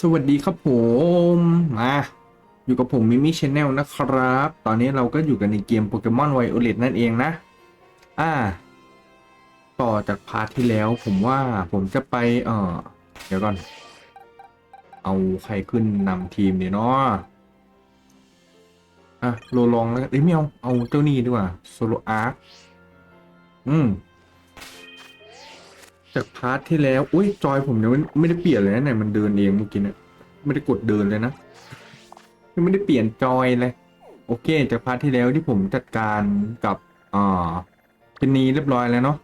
สวัสดีครับผม มา อยู่กับผมมิมิชแนลนะครับ ตอนนี้เราก็อยู่กันในเกมโปเกมอนไวโอเลตนั่นเองนะ อ่า ต่อจากพาร์ทที่แล้วผมว่าผมจะไป เอ่อเดี๋ยวก่อน เอาใครขึ้นนำทีมดีเนาะอะโลลองแล้วเอ้ยไม่เอาเอาเจ้านี่ดีกว่าโซโลอาร์อืม จากพาร์ทที่แล้วอุ้ยจอยผมเนี่ยไม่ได้เปลี่ยนเลยนะเนี่ยมันเดินเองเมื่อกี้เนี่ยไม่ได้กดเดินเลยนะยังไม่ได้เปลี่ยนจอยเลย โอเค จากพาร์ทที่แล้วที่ผมจัดการกับอ่าเพนนีเรียบร้อยแล้วเนาะ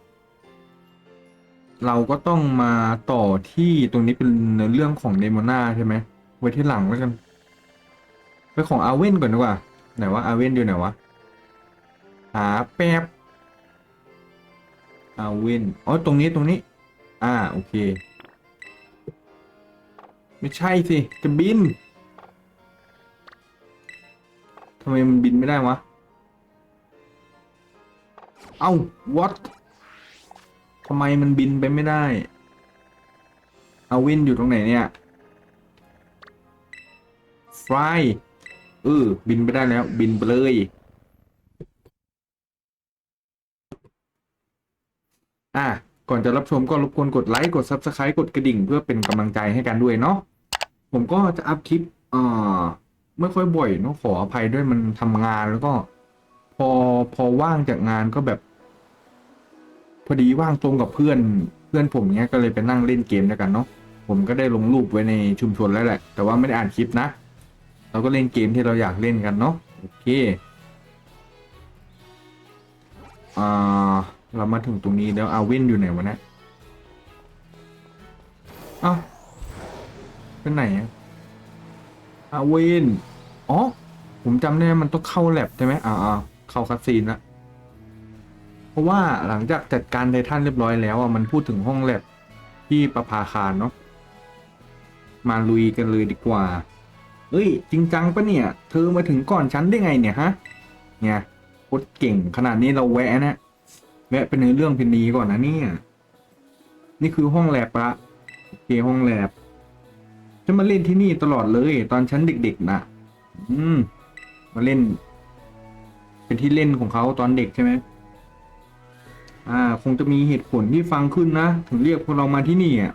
เราก็ต้องมาต่อที่ตรงนี้เป็นเรื่องของเดโมนาใช่ไหมไว้ที่หลังแล้วกันไปของอาเว่นก่อนดีกว่าไหนว่าอาเว่นอยู่ไหนวะหาแป๊บอาเว่นอ๋อตรงนี้ตรงนี้ อ่า โอเค ไม่ใช่สิ จะบินทำไมมันบินไม่ได้วะ เอ้า what ทำไมมันบินไปไม่ได้ เอาวินอยู่ตรงไหนเนี่ยฟลายเออ บินไปได้แล้ว บินไปเลย อะ ก่อนจะรับชมก็รบกวนกดไลค์กด Subscribe กดกระดิ่ง เพื่อเป็นกำลังใจให้กันด้วยเนาะผมก็จะอัพคลิปเอ่อไม่ค่อยบ่อยเนาะขออภัยด้วยมันทำงานแล้วก็ พอพอว่างจากงานก็แบบ พอดีว่างตรงกับเพื่อนเพื่อนผมเนี้ยก็เลยไปนั่งเล่นเกมด้วยกันเนาะผมก็ได้ลงรูปไว้ในชุมชนแล้วแหละ แต่ว่าไม่ได้อ่านคลิปนะ เราก็เล่นเกมที่เราอยากเล่นกันเนาะโอเคอ่า เรามาถึงตรงนี้แล้วอาวินอยู่ไหนวะเนี่ยเอ้าเป็นไหนอะอาวินอ๋อ ผมจำได้มันต้องเข้าแลบใช่ไหมอ่าอ่าเข้าคัสซีนละเพราะว่าหลังจากจัดการไททันเรียบร้อยแล้วอะมันพูดถึงห้องแลบที่ประภาคารเนาะมาลุยกันเลยดีกว่า เอ้ย จริงจังปะเนี่ย เธอมาถึงก่อนฉันได้ไงเนี่ยฮะ เนี่ยโคตรเก่งขนาดนี้เราแวะนะ แวะไปในเรื่องเพนนีก่อนนะเนี่ย นี่คือห้องแลบละโอเคห้องแลบจะมาเล่นที่นี่ตลอดเลย ตอนฉันเด็กๆนะอืม มาเล่น เป็นที่เล่นของเขาตอนเด็กใช่ไหมอ่า คงจะมีเหตุผลที่ฟังขึ้นนะ ถึงเรียกพวกเรามาที่นี่อะ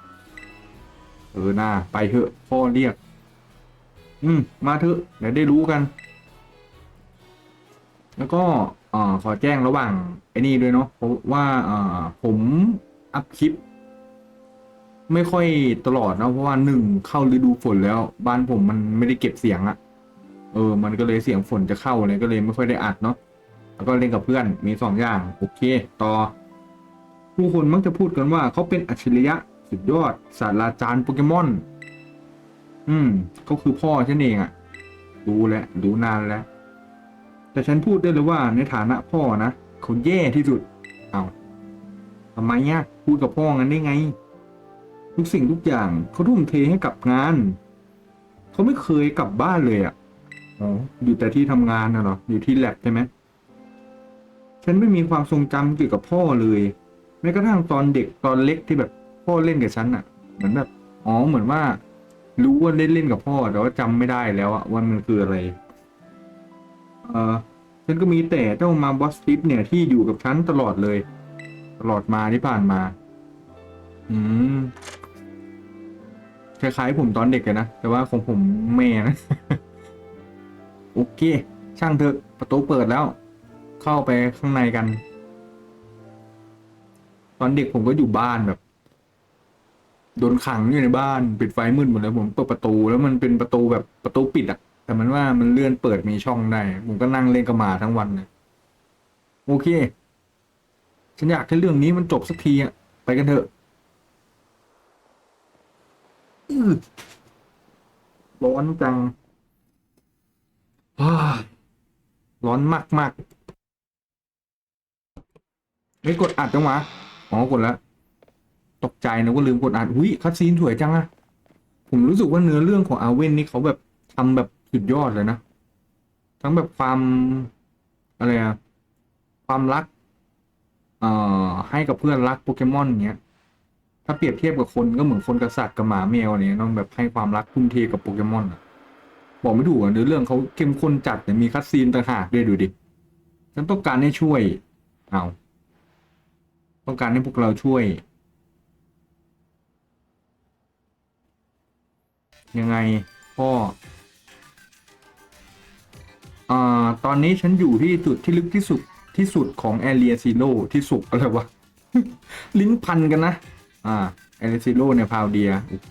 เออน่าไปเถอะพ่อเรียก อืม มาเถอะเดี๋ยวได้รู้กัน แล้วก็ อ่าขอแจ้งระหว่างไอ้นี่ด้วยเนาะเพราะว่าอ่าผมอัพคลิป ไม่ค่อยตลอดนะเพราะว่าหนึ่งเข้าฤดูฝนแล้ว บ้านผมมันไม่ได้เก็บเสียงอะเออ มันก็เลยเสียงฝนจะเข้าเลยก็เลยไม่ค่อยได้อัดเนาะแล้วก็เล่นกับเพื่อนมีสองอย่างโอเค ต่อ ผู้คนมักจะพูดกันว่าเขาเป็นอัจฉริยะสุดยอดศาสตราจารย์โปเกมอน อืมเขาคือพ่อฉันเองอะรู้แล้วรู้นานแล้ว แต่ฉันพูดได้เลยว่าในฐานะพ่อนะเขาแย่ที่สุด เอาทำไมเนี่ยพูดกับพ่องั้นได้ไง ทุกสิ่งทุกอย่างเขาทุ่มเทให้กับงาน เขาไม่เคยกลับบ้านเลยอะ่ะอ๋ออยู่แต่ที่ทำงานน่ะเหรอ อยู่ที่แลบใช่ไหมฉันไม่มีความทรงจำเกี่ยวกับพ่อเลยแม้กระทั่งตอนเด็กตอนเล็กที่แบบพ่อเล่นกับฉันอะ่ะ เหมือนแบบอ๋อเหมือนว่า รู้ว่าเล่นเล่นกับพ่อแต่ว่าจำไม่ได้แล้วอะว่ามันคืออะไร ฉันก็มีแต่เจ้ามาบอสติปเนี่ยที่อยู่กับฉันตลอดเลย ตลอดมาที่ผ่านมา อืมคล้ายๆผมตอนเด็กเลยนะ แต่ว่าของผมแม่นะ โอเค ช่างเถอะประตูเปิดแล้ว เข้าไปข้างในกัน ตอนเด็กผมก็อยู่บ้านแบบโดนขังอยู่ในบ้าน ปิดไฟมืดหมดเลยผมเปิดประตูแล้วมันเป็นประตูแบบประตูปิดอะ แต่มันว่ามันเลื่อนเปิดมีช่องได้ผมก็นั่งเล่นกับหมาทั้งวันเลยโอเค ฉันอยากให้เรื่องนี้มันจบสักทีอะไปกันเถอะร้อนจังว้าร้อนมากมากๆเฮ้ยกดอัดจังวะอ๋อกดแล้ว ตกใจนะว่าลืมกดอัดหุยคัดซีนสวยจังอะผมรู้สึกว่าเนื้อเรื่องของอาเว่นนี่เขาแบบทำแบบ สุดยอดเลยนะ ทั้งแบบความอะไรอะความรัก เอ่อ ให้กับเพื่อนรักโปเกมอนเงี้ย ถ้าเปรียบเทียบกับคนก็เหมือนคนกับสัตว์กับหมาแมวอะไรเนี่ยต้องแบบให้ความรักทุ่มเทกับโปเกมอนอะบอกไม่ถูกอะเนื้อเรื่องเขาเข้มข้นจัดแต่มีคัดซีนต่างหากด้วยดูดิ ฉันต้องการให้ช่วย เอาต้องการให้พวกเราช่วย ยังไงพ่อ อ่าตอนนี้ฉันอยู่ที่จุดที่ลึกที่สุดที่สุดของแอเรียซีโร่ที่สุดอะไรวะ ลิ้นพันกันนะ อ่าแอเรียซีโร่เนี่ยพาวเดียโอเค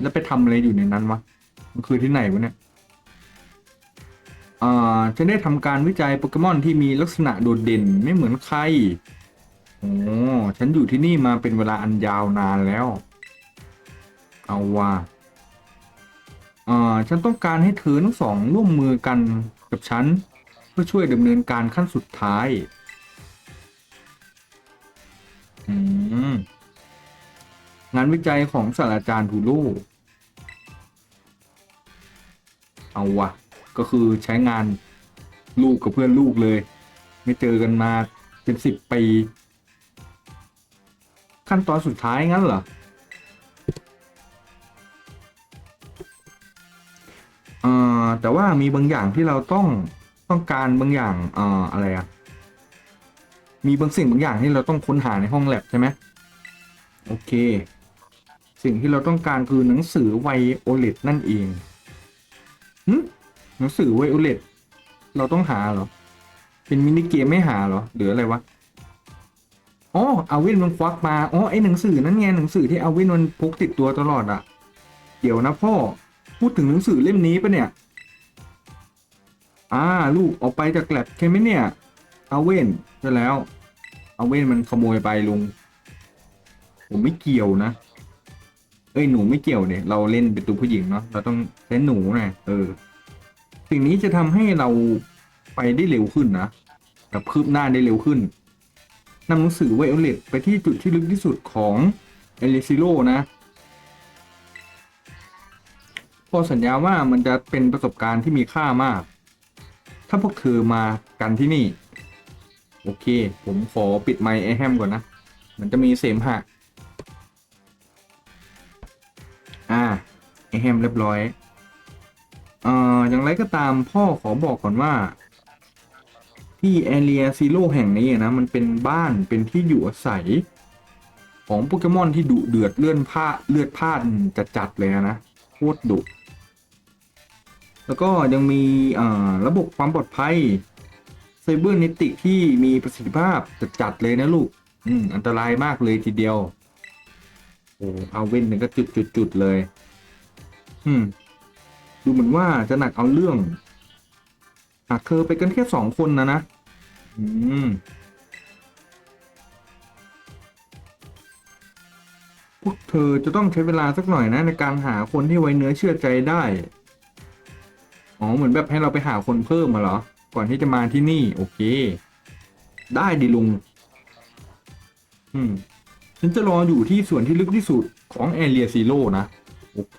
แล้วไปทำอะไรอยู่ในนั้นวะมันคือที่ไหนวะเนี่ยอ่าฉันได้ทำการวิจัยโปเกมอนที่มีลักษณะโดดเด่นไม่เหมือนใครโอ้ฉันอยู่ที่นี่มาเป็นเวลาอันยาวนานแล้ว เอาว่า อ่าฉันต้องการให้เธอทั้งสองร่วมมือกันกับฉัน เพื่อช่วยดำเนินการขั้นสุดท้าย งานวิจัยของศาสตราจารย์ทูโร่เอาวะ ก็คือใช้งานลูกกับเพื่อนลูกเลย ไม่เจอกันมาเป็นสิบปี ขั้นตอนสุดท้ายงั้นเหรอ แต่ว่ามีบางอย่างที่เราต้องต้องการบางอย่างเอ่ออะไรอะมีบางสิ่งบางอย่างที่เราต้องค้นหาในห้องแลบใช่ไหมโอเค สิ่งที่เราต้องการคือหนังสือไวโอเลตนั่นเองหึหนังสือไวโอเลตเราต้องหาเหรอ เป็นมินิเกมไม่หาเหรอหรืออะไรวะอ๋ออาวินมันควักมาอ๋อไอหนังสือนั่นไงหนังสือที่อาวินมันพกติดตัวตลอดอะเดี๋ยวนะพ่อพูดถึงหนังสือเล่มนี้ปะเนี่ย อ่าลูกออกไปจากแกลบใช่ไหมเนี่ยเอาเว่นใช่แล้วเอาเว่นมันขโมยไปลุงผมไม่เกี่ยวนะ เอ้ยหนูไม่เกี่ยวเนี่ยเราเล่นเป็นตัวผู้หญิงเนาะเราต้องใช้หนูหน่อยเออ สิ่งนี้จะทำให้เราไปได้เร็วขึ้นนะแบบคืบหน้าได้เร็วขึ้นนำหนังสือไวโอเลตไปที่จุดที่ลึกที่สุดของเอลิซิโลนะพอสัญญาว่ามันจะเป็นประสบการณ์ที่มีค่ามาก ถ้าพวกเธอมากันที่นี่ โอเค ผมขอปิดไมค์ไอแฮมก่อนนะ มันจะมีเสมหะอ่าไอแฮมเรียบร้อยเอ่ออย่างไรก็ตามพ่อขอบอกก่อนว่า ที่แอเรียซีโร่แห่งนี้นะ มันเป็นบ้านเป็นที่อยู่อาศัย ของโปเกมอนที่ดุเดือดเลื่อนผ้าเลือดพลานจัดๆเลยนะโคตรดุ แล้วก็ยังมีระบบความปลอดภัยไซเบอร์เนติกที่มีประสิทธิภาพจัดๆเลยนะลูก อืมอันตรายมากเลยทีเดียว โอ้เอาเว้นนี่ยก็จุดๆๆเลย อืม ดูเหมือนว่าจะหนักเอาเรื่องหากเธอไปกันแค่สองคนนะนะ อืมพวกเธอจะต้องใช้เวลาสักหน่อยนะในการหาคนที่ไว้เนื้อเชื่อใจได้ อ๋อเหมือนแบบให้เราไปหาคนเพิ่มมาเหรอ ก่อนที่จะมาที่นี่ โอเค ได้ดิลุง อืม ฉันจะรออยู่ที่ส่วนที่ลึกที่สุดของแอเรียซีโร่นะ โอเค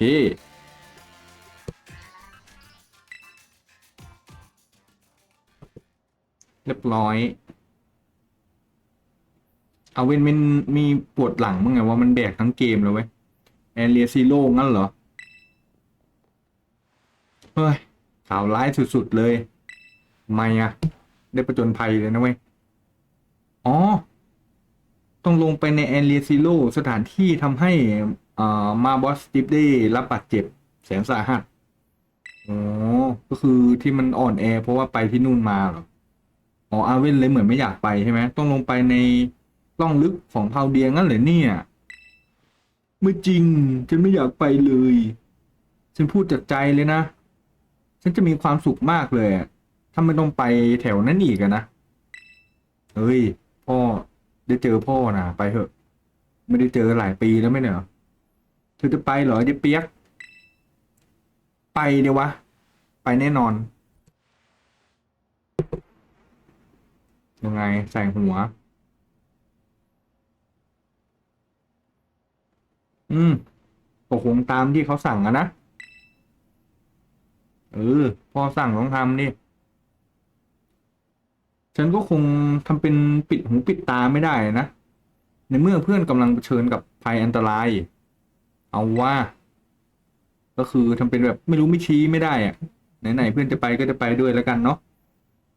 เรียบร้อยเอาเวนมันมีปวดหลังมั้งไงว่ามันแบกทั้งเกมเลยเว้ยแอเรียซีโร่งั้นเหรอ เฮ้ย ข่าวร้ายสุดๆเลยทำไม่อะได้ประจนภัยเลยนะเว้ย อ๋อ ต้องลงไปในแอเรียซีโร่สถานที่ทำให้อ่ามาบอสติฟได้รับบาดเจ็บแสนสาหัส อ๋อ ก็คือที่มันอ่อนแอ เพราะว่าไปที่นู่นมาหรอ อ๋ออาเว่นเลยเหมือนไม่อยากไปใช่ไหม ต้องลงไปในร่องลึกของพาวเดียงั้นเหรอเนี่ยไม่จริง ฉันไม่อยากไปเลย ฉันพูดจากใจเลยนะ ฉันจะมีความสุขมากเลยถ้าไม่ต้องไปแถวนั้นอีกนะเฮ้ย พ่อได้เจอพ่อนะไปเถอะ ไม่ได้เจอหลายปีแล้วไม่เหรอเธอจะไปเหรอเดี๋ยวเปียก ไปเดี๋ยววะ ไปแน่นอน ยังไงใส่หัว อืมก็คงตามที่เขาสั่งอะนะ เออ พอสั่งต้องทำดิฉันก็คงทำเป็นปิดหูปิดตาไม่ได้นะ ในเมื่อเพื่อนกำลังเผชิญกับภัยอันตราย เอาว่า ก็คือทำเป็นแบบไม่รู้ไม่ชี้ไม่ได้อะไหนๆเพื่อนจะไปก็จะไปด้วยแล้วกันเนาะ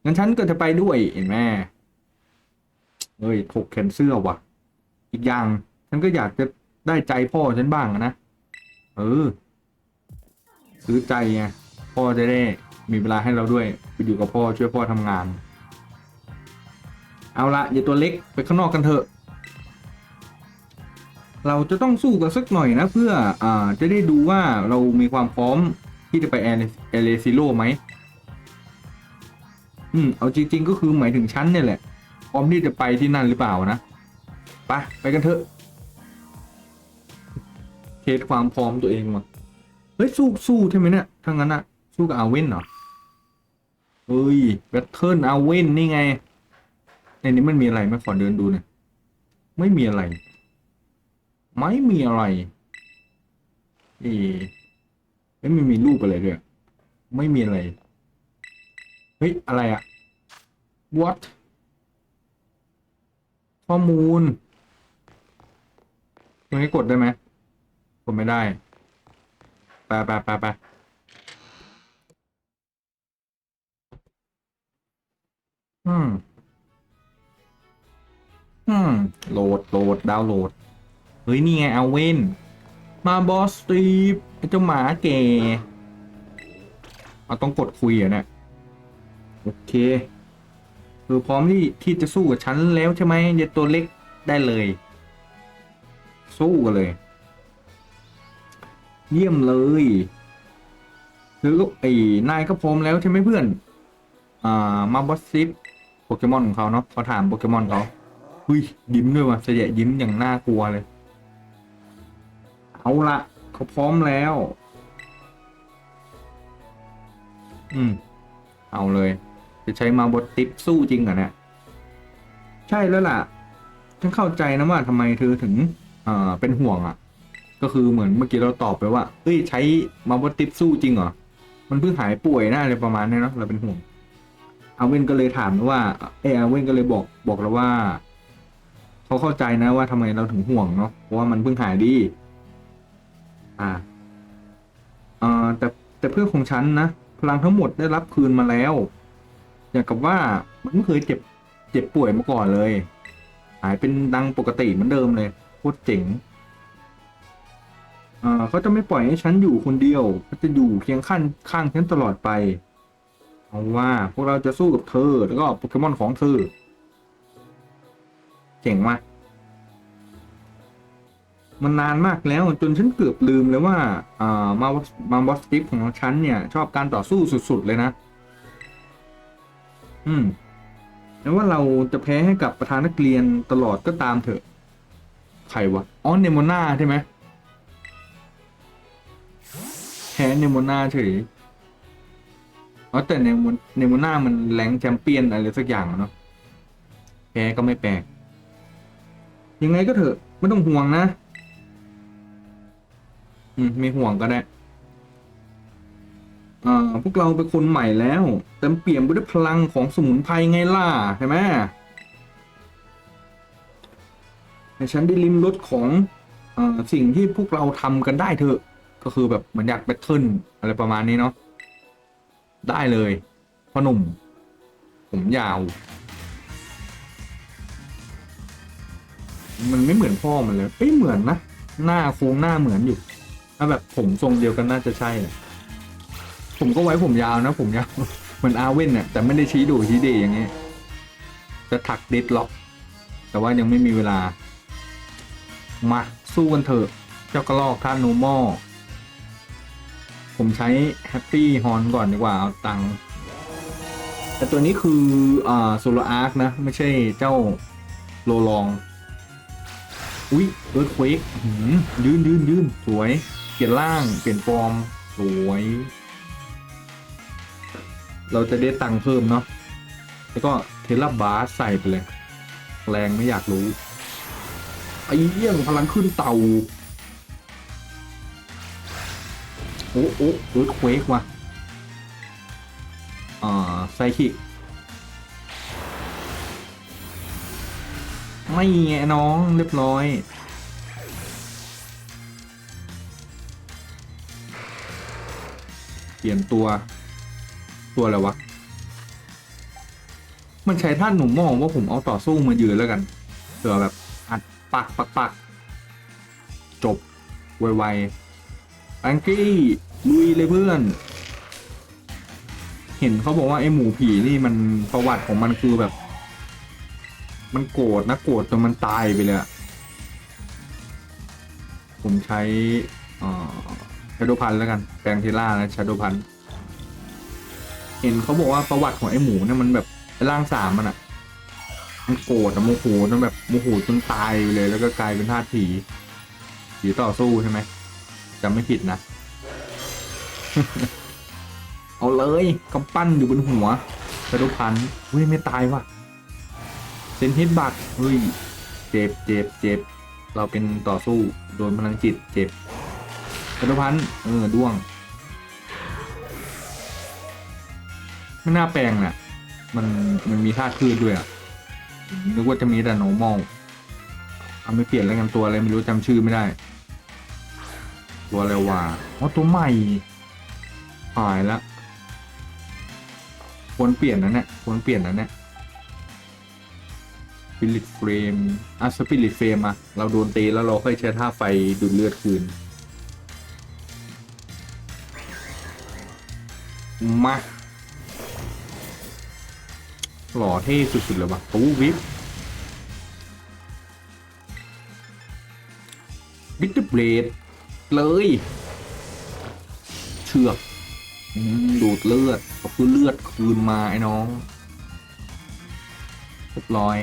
งั้นฉันก็จะไปด้วยเห็นไหมเฮ้ยถกแขนเสื้อว่ะ อีกอย่าง ฉันก็อยากจะได้ใจพ่อฉันบ้างนะ เออ ซื้อใจไง พ่อจะได้มีเวลาให้เราด้วยไปอยู่กับพ่อช่วยพ่อทำงาน เอาละอย่าตัวเล็กไปข้างนอกกันเถอะ เราจะต้องสู้กันสักหน่อยนะเพื่ออ่าจะได้ดูว่าเรามีความพร้อมที่จะไปแอร์เลซิโลไหมอืมเอาจริงๆก็คือหมายถึงชั้นเนี่ยแหละ พร้อมที่จะไปที่นั่นหรือเปล่านะไปไปกันเถอะเทสความพร้อมตัวเองมาเฮ้ยสู้สู้ใช่ไหมเนี่ยถ้างั้นอะ สู้กับอาเว่นเหรอเฮ้ยแบทเทิลอาเว่นนี่ไง ในนี้มันมีอะไรไหมขอเดินดูหน่อยไม่มีอะไร ไม่มีอะไร เอ๊ะไม่มีมีรูปอะไรด้วยไม่มีอะไร เฮ้ย อะไรอะ what ข้อมูลตรงนี้กดได้ไหมกดไม่ได้ ไปไปไปไป อืม อืม โหลดโหลดดาวน์โหลด เฮ้ย นี่ไงเอาเว่นมาบอสตีฟไอ้เจ้าหมาแก่เอาต้องกดคุยอะเนี่ยโอเคคือพร้อมที่ที่จะสู้กับฉันแล้วใช่ไหมเดี๋ยวตัวเล็กได้เลย สู้กันเลย เยี่ยมเลยคือก็ไอ้นายก็พร้อมแล้วใช่ไหมเพื่อน อ่า มาบอสซิฟ โปเกมอนของเขาเนาะเขาถามโปเกมอนเขาหุยยิ้มด้วยว่ะเสียยิ้มอย่างน่ากลัวเลย เอาละเขาพร้อมแล้ว อืม เอาเลย จะใช้มาบดติปสู้จริงเหรอเนี่ยใช่แล้วล่ะฉันเข้าใจนะว่าทำไมเธอถึงเอ่อเป็นห่วงอะ ก็คือเหมือนเมื่อกี้เราตอบไปว่า เอ้ย ใช้มาบดติปสู้จริงเหรอ มันเพิ่งหายป่วยนะอะไรประมาณนี้เนาะเราเป็นห่วง อาเว่นก็เลยถามว่าเอออาเว่นก็เลยบอกบอกเราว่าเขาเข้าใจนะว่าทำไมเราถึงห่วงเนาะเพราะว่ามันเพิ่งหายดี อ่าเอ่อแต่แต่เพื่อนของฉันนะพลังทั้งหมดได้รับคืนมาแล้ว อย่างกับว่ามันไม่เคยเจ็บเจ็บป่วยมาก่อนเลย หายเป็นดังปกติเหมือนเดิมเลยโคตรเจ๋งเอ่อเขาจะไม่ปล่อยให้ฉันอยู่คนเดียวเขาจะอยู่เคียงข้างข้างฉันตลอดไป เอาว่าพวกเราจะสู้กับเธอ แล้วก็โปเกมอนของเธอ เจ๋งมากมันนานมากแล้วจนฉันเกือบลืมเลยว่าอ่ามามาบอสติฟของฉันเนี่ย ชอบการต่อสู้สุด ๆ เลยนะ อืมแล้วว่าเราจะแพ้ให้กับประธานนักเรียนตลอดก็ตามเถอะ ใครวะอ๋อเนโมนาใช่ไหมแพ้เนโมนาเฉย อ๋อแต่เนโมเนโมนามันแรงแชมเปี้ยนอะไรสักอย่างเนาะแพ้ก็ไม่แปลก ยังไงก็เถอะ ไม่ต้องห่วงนะ อืมไม่ห่วงก็ได้อ่าพวกเราเป็นคนใหม่แล้วเต็มเปี่ยมไปด้วยพลังของสมุนไพรไงล่ะใช่ไหมให้ฉันได้ลิมรสของอ่าสิ่งที่พวกเราทำกันได้เถอะ ก็คือแบบเหมือนอยากแบทเทิลอะไรประมาณนี้เนาะ ได้เลยพ่อหนุ่ม ผมยาว มันไม่เหมือนพ่อมันเลยเอ้ยเหมือนนะ หน้าโค้งหน้าเหมือนอยู่ถ้าแบบผมทรงเดียวกันน่าจะใช่แหละผมก็ไว้ผมยาวนะ ผมยาวเหมือนอาเว่นเนี่ยแต่ไม่ได้ชี้ดูชี้เดอย่างเงี้ยจะถักเด็ดล็อก แต่ว่ายังไม่มีเวลา มา สู้กันเถอะ เจ้ากระลอกท่านโนมอล ผมใช้แฮปปี้ฮอนก่อนดีกว่าเอาตังค์แต่ตัวนี้คืออ่าโซลอาร์คนะ ไม่ใช่เจ้าโลลอง อุ้ยเอิร์ธเควกยืนยืนยืนสวย เปลี่ยนร่าง เปลี่ยนฟอร์ม สวย เราจะได้ตังค์เพิ่มเนาะแล้วก็เทเลบาร์ใส่ไปเลย แรงไม่อยากรู้ไอ้เยี่ยงพลังขึ้นเต่า อ้โอ้เอิร์ธเควกว่ะอ่าไซคิกไม่ไงน้องเรียบร้อย เปลี่ยนตัว ตัวอะไรวะ มันใช้ท่านหนุ่มมองว่าผมเอาต่อสู้มายืนแล้วกันเผื่อแบบอัดปักปักปักจบ ไวๆแองกี้ ลุยเลยเพื่อน เห็นเขาบอกว่าไอ้หมูผีนี่มันประวัติของมันคือแบบ มันโกรธนะโกรธจนมันตายไปเลยผมใช้ชาโดพันแล้วกัน แปลงเทล่านะชาโดพันเห็นเขาบอกว่าประวัติของไอ้หมูเนี่ยมันแบบร่างสามมันอะมันโกรธอะโมโหจนแบบโมโหจนตายไปเลย แล้วก็กลายเป็นธาตุผีผีต่อสู้ใช่ไหมจำไม่ผิดนะ เอาเลยกำปั้นอยู่บนหัวกระดูกพันเฮ้ยไม่ตายว่ะเซนฮิตบัตเฮ้ยเจ็บเจ็บเจ็บเราเป็นต่อสู้โดนพลังจิตเจ็บกระดูกพันเออด้วง ไม่น่าแปลงน่ะ มันมันมีท่าคืนด้วยอะนึกว่าจะมีแต่ normal เอาไม่เปลี่ยนแล้วกันตัวอะไรไม่รู้จำชื่อไม่ได้ ตัวอะไรวะอ๋อตัวใหม่ หายแล้วควรเปลี่ยนนะเนี่ยควรเปลี่ยนนะเนี่ยสปิริตเฟรมอะสปิริตเฟรมอะเราโดนตีแล้วเราค่อยใช้ท่าไฟดูดเลือดคืน มา หล่อเท่สุดๆเลยวะตู้วิบบิทเทอร์เบลดเลย เชือก ดูดเลือดก็คือเลือดคืนมาไอ้น้องเรียบร้อย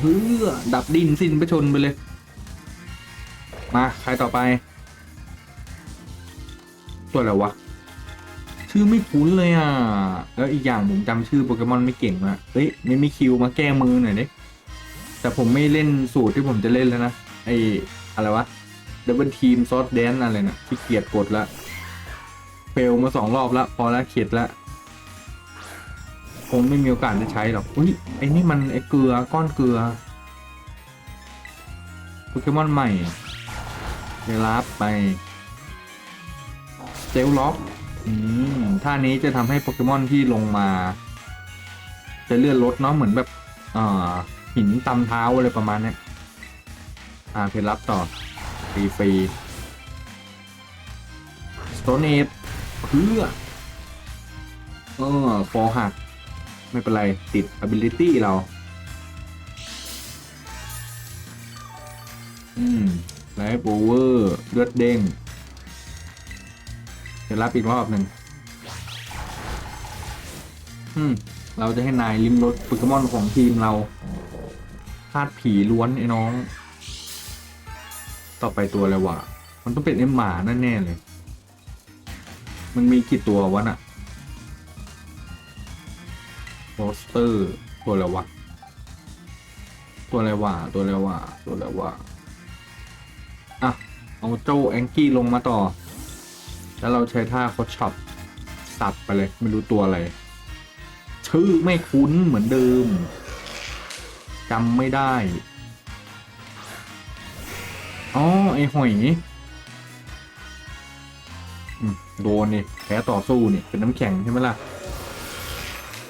เฮ้อดับดินสิ้นไปชนไปเลย มา ใครต่อไป ตัวอะไรวะ ชื่อไม่คุ้นเลยอะ แล้วอีกอย่างผมจำชื่อโปเกมอนไม่เก่งอะเฮ้ยไม่มีคิวมาแก้มือหน่อยดิแต่ผมไม่เล่นสูตรที่ผมจะเล่นแล้วนะ ไออะไรวะดับเบิลทีมซอสแดนอะไรนะ่ะที่เกียดกดละ เฟลมาสองรอบแล้วพอแล้วเข็ดแล้วคงไม่มีโอกาสได้ใช้หรอก อุ้ยไอ้นี่มันไอ้เกลือก้อนเกลือโปเกมอนใหม่ได้รับไปเซลล็อกอืมท่านี้จะทำให้โปเกมอนที่ลงมา จะเลื่อนรถเนาะเหมือนแบบอ่าหินตำเท้าอะไรประมาณเนี้ยอ่าเพลรับต่อฟรีฟรีสโตนเอท เพื่อเออฟอหัก ไม่เป็นไร ติด ability เรา อืมไลฟ์โอเวอร์เลือดเด้งเดี๋ยวรับอีกรอบหนึ่งอืม เราจะให้นายลิมรถโปเกมอนของทีมเราธาตุผีล้วนไอ้น้อง ต่อไปตัวอะไรวะ มันต้องเป็นเอ็มหมาแน่ๆเลย มันมีกี่ตัววะน่ะโปสเตอร์ตัวอะไรวะตัวอะไรวะตัวอะไรวะตัวอะไรวะอะ เอาเจ้าแองกี้ลงมาต่อ แล้วเราใช้ท่าโคชช็อปสับไปเลย ไม่รู้ตัวอะไร ชื่อไม่คุ้นเหมือนเดิมจำไม่ได้อ๋อไอหอยอืม โดนนี่แพ้ต่อสู้นี่เป็นน้ำแข็งใช่ไหมล่ะ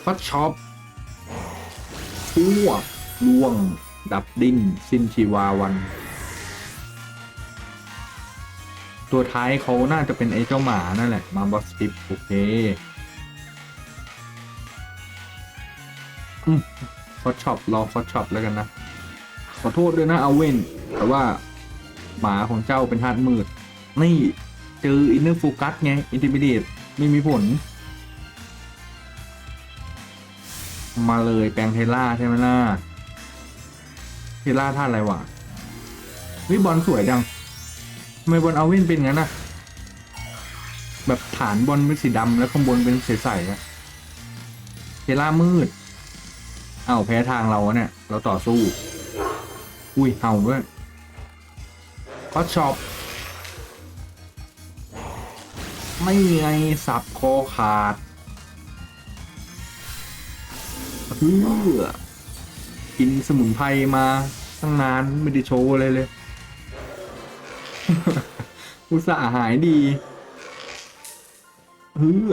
ฟัดช็อปชั่วล่วง ดับดิ้น สิ้นชีวาวัน ตัวท้ายเขาน่าจะเป็นไอ้เจ้าหมานั่นแหละ มาบอสติปโอเคอืมฟอดช็อปรอฟอดช็อปแล้วกันนะ ขอโทษด้วยนะเอาเว่นแต่ว่าหมาของเจ้าเป็นธาตุมืด นี่ เจออินเนอร์โฟกัสไงอินทิมิเดตไม่มีผล มาเลยแปลงเทล่าใช่ไหมล่ะเทล่าท่าอะไรวะวิบอลสวยจังทำไมบอลเอาว่นเป็นงั้นนะแบบฐานบอลเป็นสีดำแล้วข้างบนเป็นใสๆอะเทล่ามืดเอ้าแพ้ทางเราเนี่ย เราต่อสู้ อุ้ยเห่าด้วยก็ช็อป ไม่ไงสับคอขาดเพื่อกินสมุนไพรมาตั้งนานไม่ได้โชว์อะไรเลย อุตส่าห์หายดีเฮ้อ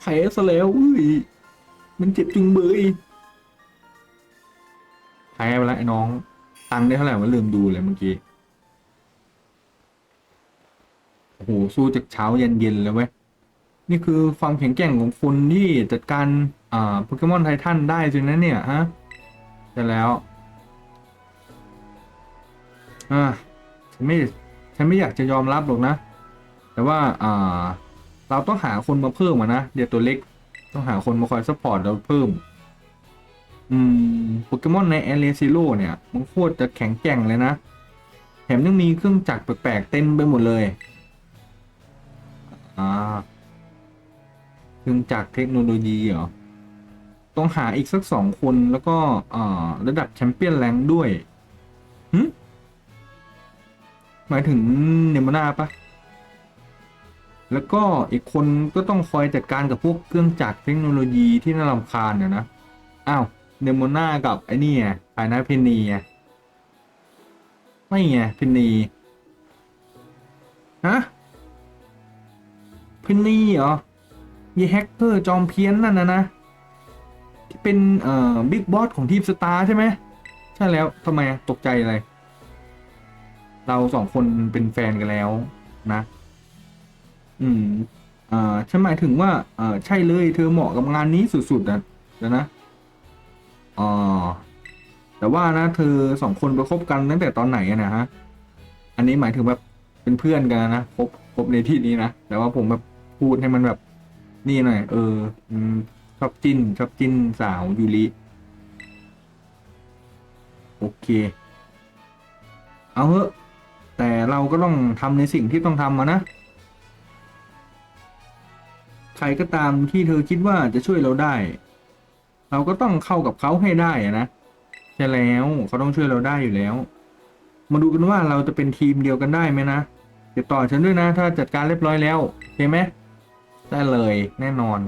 แพ้ซะแล้วอุ้ยมันเจ็บจุงเบยแพ้ไปแล้วไอ้น้อง ตังค์ได้เท่าไหร่วะลืมดูเลยเมื่อกี้ โอ้โหสู้จากเช้ายันเย็นเลยเว้ยนี่คือความแข็งแกร่งของคนที่จัดการอ่าโปเกมอนไททันได้จริงนะเนี่ยฮะใช่แล้วอ่าฉันไม่ฉันไม่อยากจะยอมรับหรอกนะ แต่ว่าอ่าเราต้องหาคนมาเพิ่มอะนะเดี๋ยวตัวเล็กต้องหาคนมาคอยซัพพอร์ตเราเพิ่มอืมโปเกมอนในแอเรียซิโร่เนี่ยมันโคตรจะแข็งแกร่งเลยนะ แถมยังมีเครื่องจักรแปลกๆเต็มไปหมดเลย อ่าเครื่องจักรเทคโนโลยีเหรอ ต้องหาอีกสักสองคนแล้วก็อ่าระดับแชมเปี้ยนแรงด้วยหึหมายถึงเนมนาปะแล้วก็อีกคนก็ต้องคอยจัดการกับพวกเครื่องจักรเทคโนโลยีที่น่ารำคาญเนี่ยนะ อ้าว เนมนา กับไอ้นี่ไงภายในเพนนีไงไม่ไงเพนนี ฮะ เพนนีเหรอยีแฮกเกอร์จอมเพี้ยนนั่นนะนะ ที่เป็นเอ่อบิ๊กบอสของทีมสตาร์ใช่ไหมใช่แล้วทำไมตกใจอะไร เราสองคนเป็นแฟนกันแล้วนะ อืมอ่าฉันหมายถึงว่าเออใช่เลยเธอเหมาะกับงานนี้สุดๆนะเดี๋ยวนะอ๋อแต่ว่านะ เธอสองคนไปคบกันตั้งแต่ตอนไหนอะนะฮะ อันนี้หมายถึงแบบเป็นเพื่อนกันนะคบคบในที่นี้นะ แต่ว่าผมแบบ พูดให้มันแบบ นี่หน่อย เออชอบจิ้น ชอบจิ้นสาวยูริโอเค เอาเถอะแต่เราก็ต้องทำในสิ่งที่ต้องทำมานะ ใครก็ตามที่เธอคิดว่าจะช่วยเราได้ เราก็ต้องเข้ากับเขาให้ได้อะนะใช่แล้วเขาต้องช่วยเราได้อยู่แล้ว มาดูกันว่าเราจะเป็นทีมเดียวกันได้ไหมนะติดต่อฉันด้วยนะ ถ้าจัดการเรียบร้อยแล้วโอเคไหม ได้เลยแน่นอน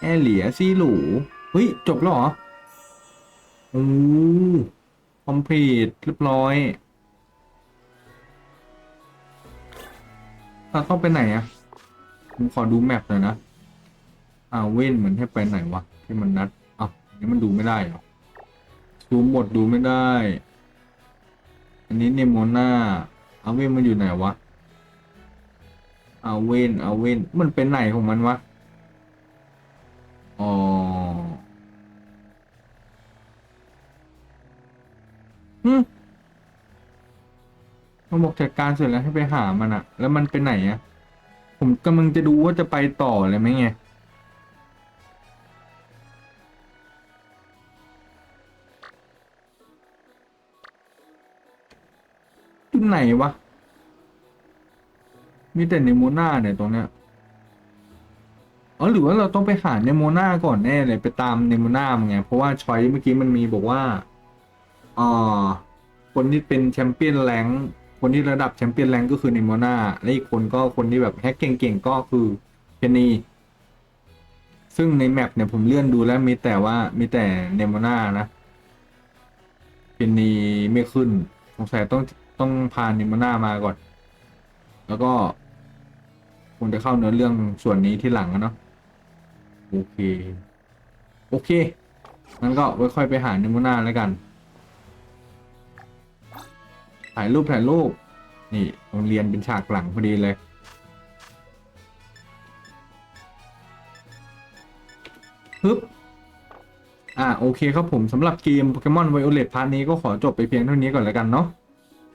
แอเหลียซีหลูเฮ้ย จบแล้วเหรอโอ้คอมพลีทเรียบร้อยเราต้องไปไหนอะผมขอดูแมปหน่อยนะ อ่าเว้นเหมือนให้ไปไหนวะ ที่มันนัดอะอันนี้มันดูไม่ได้หรอซูมหมดดูไม่ได้ อันนี้เนโมนาอาเว้นมันอยู่ไหนวะ เอาเวนเอาเวนมันเป็นไหนของมันวะ อ๋อ ฮึมันบอกจัดการเสร็จแล้วให้ไปหามันอะแล้วมันไปไหนอะผมกำลังจะดูว่าจะไปต่อเลยไหมไงจุดไหนวะ มีแต่เนโมนาเนี่ยตรงเนี้ยอ๋อหรือว่าเราต้องไปหาเนโมนาก่อนแน่เลยไปตามเนโมนามันไงเพราะว่าชอยเมื่อกี้มันมีบอกว่าอ่าคนที่เป็นแชมเปี้ยนแรงคนที่ระดับแชมเปี้ยนแรงก็คือเนโมนาและอีกคนก็คนที่แบบแฮกเก่งๆก็คือเพนนีซึ่งในแมปเนี่ยผมเลื่อนดูแล้วมีแต่ว่ามีแต่เนโมนานะเพนนีไม่ขึ้นสงสัยต้องต้องพาเนโมนามาก่อน แล้วก็คงจะเข้าเนื้อเรื่องส่วนนี้ที่หลังอะเนาะโอเค โอเคงั้นก็ไว้ค่อยไปหาเนโมนาแล้วกัน ถ่ายรูปถ่ายรูปนี่โรงเรียนเป็นฉากหลังพอดีเลยฮึบอ่าโอเคครับผมสำหรับเกมโปเกมอนไวโอเลตพาร์ทนี้ก็ขอจบไปเพียงเท่านี้ก่อนแล้วกันเนาะ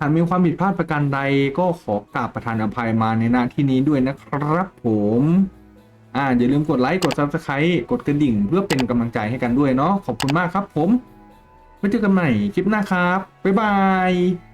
ากมีความผิดพลาดประการใดก็ขอกราบประทานอภัยมาในหน้าที่นี้ด้วยนะครับผมอ่าอย่าลืมกดไลค์กด Subscribe กดกระดิ่ง เพื่อเป็นกำลังใจให้กันด้วยเนาะขอบคุณมากครับผมไว้เจอกันใหม่คลิปหน้าครับ บ๊ายบาย